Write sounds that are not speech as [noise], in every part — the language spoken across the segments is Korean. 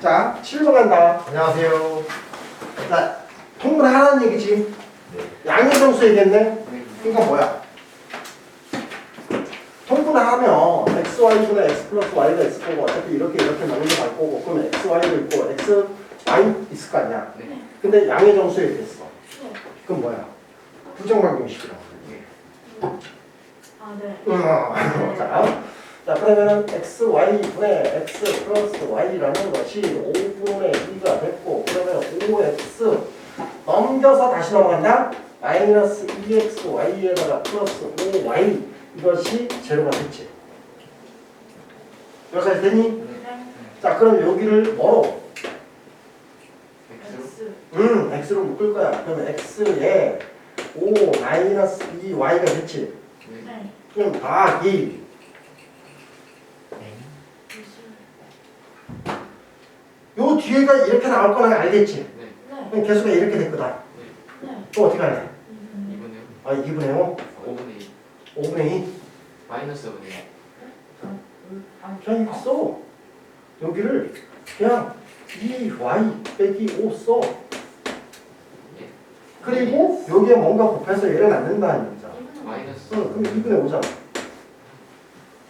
자, 7번 간다. 안녕하세요. 자, 통분 하라는 얘기지. 양의 정수이겠네. 그러니까 뭐야? 통분하면 x, y분의 x 플러스 y가 있을 거고 어차피 이렇게 이렇게 넘겨갈 거고 그러면 x, y도 있고 x, y 있을 거 아니야. 네. 근데 양의 정수에 됐어. 그럼 뭐야? 부정관계식이라고. 아, 네. 어, [laughs] 자, 자, 그러면 xy 분의 x 플러스 y라는 것이 5분의 2가 됐고, 그러면 5x 넘겨서 다시 넘어간다? 마이너스 2xy에다가 플러스 5y 이것이 제로가 됐지. 여기까지 됐니? 네. 자, 그럼 여기를 뭐로? x. 음, x로 묶을 거야. 그러면 x에 5 마이너스 2y가 됐지. 네. 네. 그럼 다 2. 뒤에가 이렇게 나올 거는 알겠지? 네. 그럼 개수가 이렇게 될 거다. 네. 또 어떻게 할래? 음. 2분의 아, 2분의 5? 5분의 2 5분의 2? 마이너스 5분의 2 아, 그냥 써. 여기를 그냥 2y 빼기 5 써. 예. 그리고 여기에 뭔가 곱해서 얘를 만든다는 얘기잖아. 마이너스 응, 그럼 2분의 5잖아.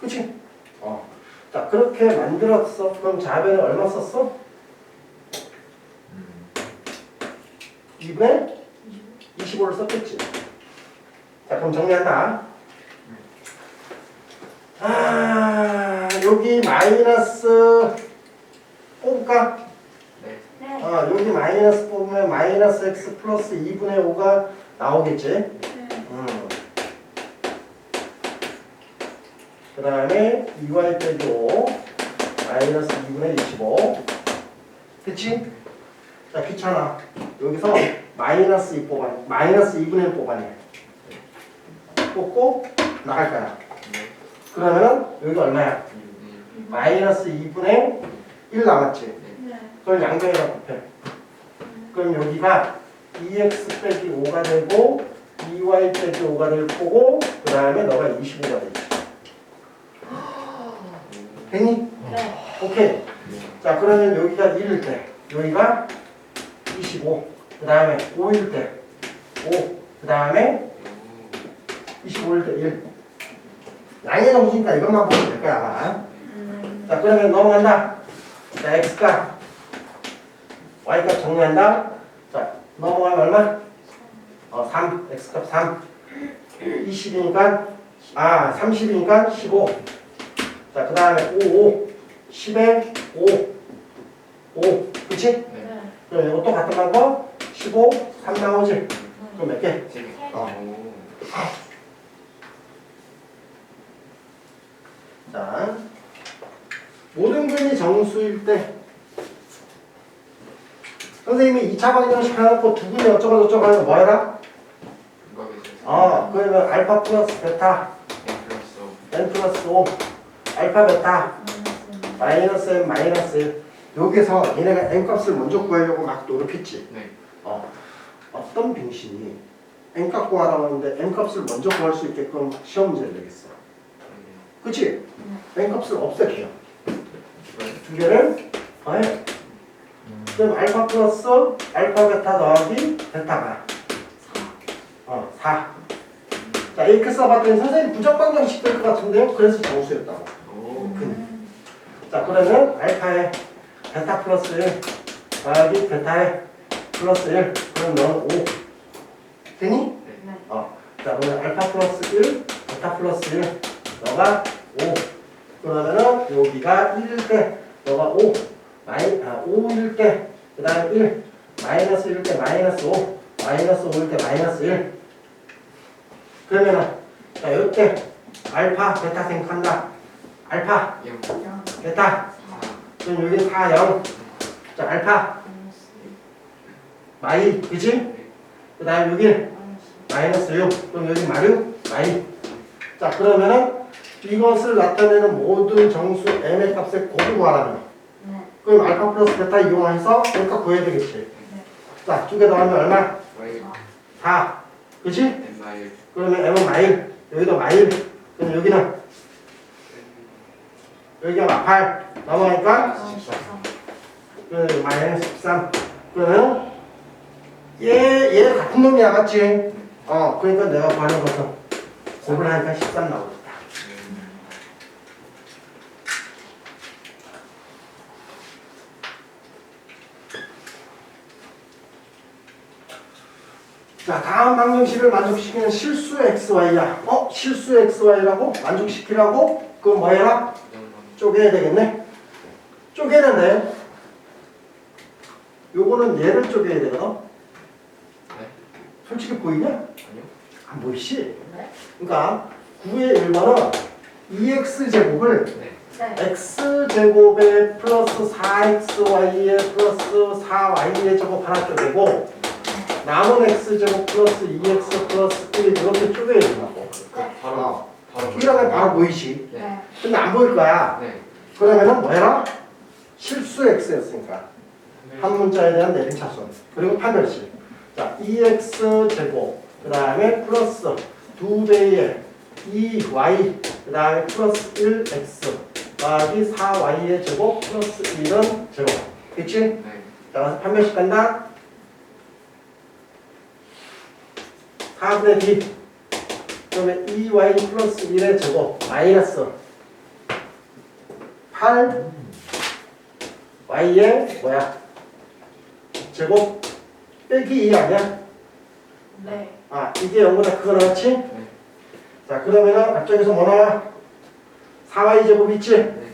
그치? 어. 자, 그렇게 만들었어. 그럼 좌변에 얼마 썼어? 2분의 25를 썼겠지. 자, 그럼 정리한다. 아, 여기 마이너스 뽑을까? 네 네. 아, 여기 마이너스 뽑으면 마이너스 x 플러스 2분의 5가 나오겠지? 네. 음. 그 다음에 2y 빼기 5 마이너스 2분의 25 그치? 자 귀찮아 여기서 마이너스 2 뽑아 마이너스 2분의 1 뽑아내 뽑고 나갈 거야 네 그러면은 여기 얼마야? 2분의 마이너스 2분의 1 남았지 네. 그걸 양변이랑 곱해 그럼 여기가 2x 빼기 5가 되고 2y 빼기 5가 될 거고 그 다음에 너가 25가 되지 [gasps] 됐니? 네. 오케이 자 그러면 여기가 1일 때 여기가 25 그 다음에 5일 때 5 그 다음에 25일 때 1 양의 정수니까 이것만 보면 될 거야. 자 그러면 넘어간다. 자 x값. y값 정리한다. 자 넘어가면 얼마? 어 3, x값 3 20이니까 아 30이니까 15 자 그 다음에 5, 5 10에 5 5 그치? 네. 그럼 또 같은 방법 15, 3 나오지? 그럼 몇 개? 3개 어. 자 모든 근이 정수일 때 선생님이 2차 방정식 해놓고 두 근이 어쩌고 저쩌고 하면 뭐 해라? 어 그러면 알파 플러스 베타 n 플러스 5 알파 베타 마이너스 n 마이너스 1 여기서 얘네가 n 값을 먼저 구하려고 막 노력했지. 네. 어, 어떤 병신이 n 값 구하라고 하는데 n 값을 먼저 구할 수 있게끔 시험 문제를 내겠어. 그치? n 값을 없애줘요. 두 개를 더해. 그럼 알파 플러스 알파 베타 더하기 베타가 어, 4 자, 이렇게 써봤더니 선생님 부정방정식 될 것 같은데요? 그래서 정수였다고. 오. 자 그러면 알파에 베타 플러스 1 더하기 베타에 플러스 1 그럼 너는 5 되니? 네. 어. 자 그러면 알파 플러스 1 베타 플러스 1 너가 5 그러면은 여기가 1일 때 너가 5 마이, 아, 5일 때 그 다음에 1 마이너스 1일 때 마이너스 5 마이너스 5일 때 마이너스 1 그러면은 자 이때 알파 베타 생각한다. 알파. 0 베타 그럼 여기 4 0. 자 알파. 마이 그치? 그 다음에 여기 마이너스 6 그럼 여기 마류 마이. 자 그러면은 이것을 나타내는 모든 정수 n의 값의 곱을 구하라면. 네. 그럼 알파 플러스 베타 이용해서 n값 구해야 되겠지. 자두 개 더하면 얼마? Y 4 그치? N 마일. 그러면 m은 마일. 여기도 마일. 그럼 여기는? 여기가 8 넘어가니까 아, 13. 그러면 마이너스 13 그러면 얘, 얘 같은 놈이야 맞지? 어 그러니까 내가 구하는 것은 곱을 하니까 13 나오겠다 자 다음 방정식을 만족시키는 실수 xy야 어? 실수 xy라고? 만족시키라고? 그거 뭐 해라? 부정방 쪼개야 되겠네 쪼개는데 요거는 얘를 쪼개야 되거든 네? 솔직히 보이냐? 아니요? 안 보이시? 네. 그러니까 9의 1번은 2x제곱을 네 네. x제곱에 플러스 4xy에 플러스 4y의 제곱 하나 쪼개고 남은 x제곱 플러스 2x 플러스 1 이렇게 쪼개야 된다고 그 바로 어. 바로 이러면 바로 보이시 네. 네. 근데 안 보일 거야 네 그러면은 뭐 해라? 실수 x였으니까. 한 문자에 대한 내림차순 그리고 판별식. 자 2x 제곱 그 다음에 플러스 2배의 2y 그 다음에 플러스 1x 더하기 4y의 제곱 플러스 1은 제곱. 그치? 네. 자 판별식 간다. 4분의 d. 그러면 2y 플러스 1의 제곱 마이너스 8 y의 뭐야 제곱 빼기 2 아니야? 네. 아 이게 0보다 크거 나왔지? 네. 자 그러면은 앞쪽에서 뭐 나와? 4y 제곱 있지? 네.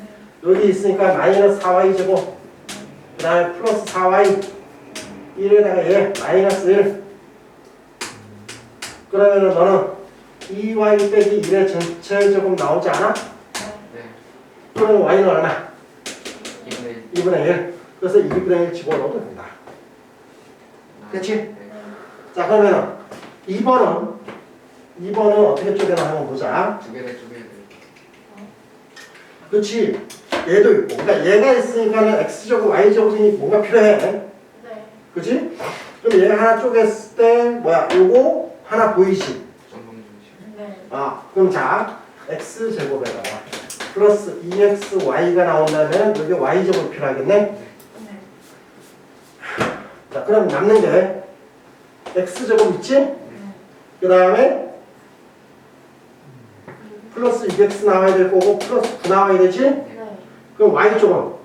여기 있으니까 마이너스 4y 제곱 그 다음에 플러스 4y 1에다가 얘 마이너스 1 그러면은 너는 2y 빼기 1의 전체 제곱 나오지 않아? 네 그러면 y는 얼마? 이분의 2분의 1 그래서 2분의 1 집어넣어도 됩니다. 그치? 네자 그러면은 2번은 2번은 어떻게 쪼개나 한번 보자. 두 개를 쪼개야 돼 그렇지 얘도 있고. 그러니까 얘가 있으니까는 x제곱 y제곱이 뭔가 필요해. 네. 그치? 그럼 얘 하나 쪼갰을 때 뭐야? 요거 하나 중심 네. 아 그럼 자 x제곱에다가 플러스 2xy가 나온다면 여기 y제곱 필요하겠네 네. 자 그럼 남는 게 x제곱 있지? 네. 그 다음에 플러스 2x 나와야 될 거고 플러스 9 나와야 되지? 네. 그럼 y제곱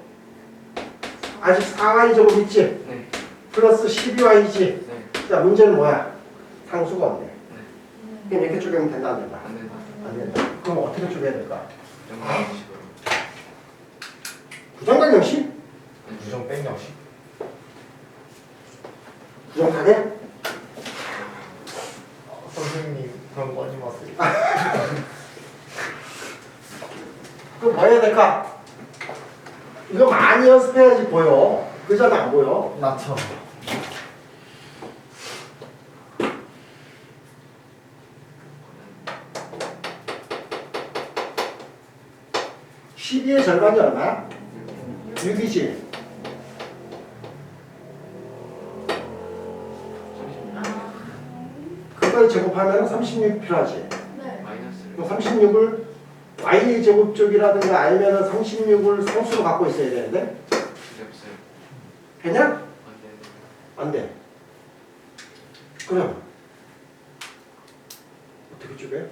아직 4y제곱 있지? 네 플러스 12y지 네. 자 문제는 뭐야? 상수가 없네 네. 그럼 이렇게 쪼개면 된다 안 된다? 안 된다 안 된다 그럼 어떻게 쪼개야 될까? 부정각 형식? 부정 뺑형식 부정하게? 어, 선생님 그런 거 하지 마세요 [laughs] 그럼 뭐 해야 될까? 이거 많이 연습해야지 보여 그자가 안 보여 나처럼 12의 절반이 얼마야? 6이지 아. 그걸 제곱하면 36 필요하지 네. 그럼 36을 y 제곱 쪽이라든가 아니면 36을 상수로 갖고 있어야 되는데 되냐? 안 돼. 그럼 어떻게 쪼개?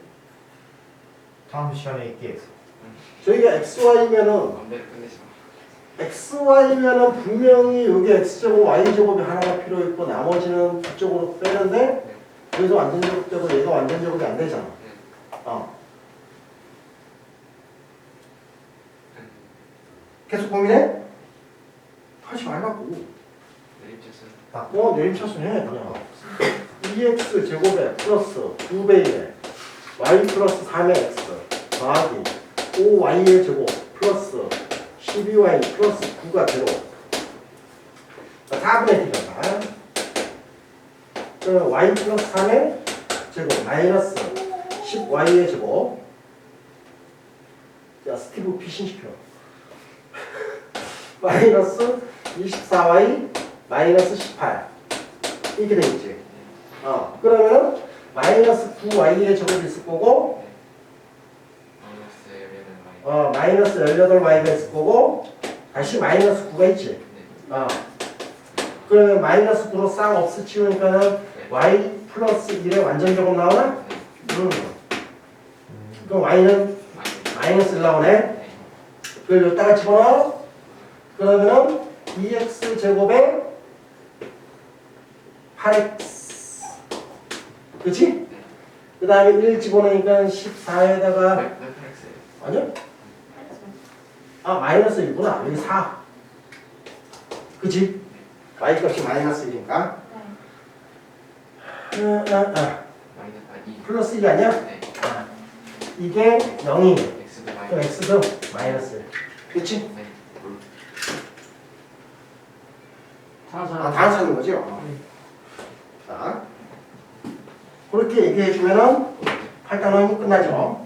다음 시간에 있게 저희가 xy면은 마 xy면은 분명히 여기 x제곱 y제곱이 하나가 필요 있고 나머지는 그쪽으로 빼는데 여기서 완전 제곱되고 얘가 완전 제곱이 안 되잖아. 어. 계속 고민해? 하지 말라고. 내림차순 어, 내림차순 해 그냥. 2x 제곱에 플러스 2배에 y 플러스 3의 x 더하기 5y의 제곱 플러스 12y 플러스 9가 제로 4분의 d가 그럼 y 플러스 3의 제곱 마이너스 10y의 제곱. 자 스티브 피신시켜. [laughs] 마이너스 24y 마이너스 18 이렇게 되겠지. 어 그러면은 마이너스 9y의 제곱이 있을 거고 마이너스 열리는 마이너스 어 마이너스 18y가 있을 거고 다시 마이너스 9가 있지 네 아. 그러면 마이너스 9로 쌍 없애치우니까는 y 플러스 1의 완전 제곱 나오나? 음. 그럼 y는 마이너스 1 나오네. 네. 그걸 여기다가 집어넣어. 그러면은 2x 제곱에 8x. 그치? 그 다음에 1 집어넣으니까 14에다가 몇 엑스? 아니요? 아 마이너스 1구나. 여기 4. 그치? y 값이 마이너스 1이니까. 네. 어, 어, 어. 마이너스 아 2. 플러스 1이 아니야? 네. 이게 0이. x도 그럼 마이너스. x도 마이너스 1. 그치? 네. 아, 다 찾는 거죠? 자. 그렇게 얘기해 주면은 8단원이 끝나죠.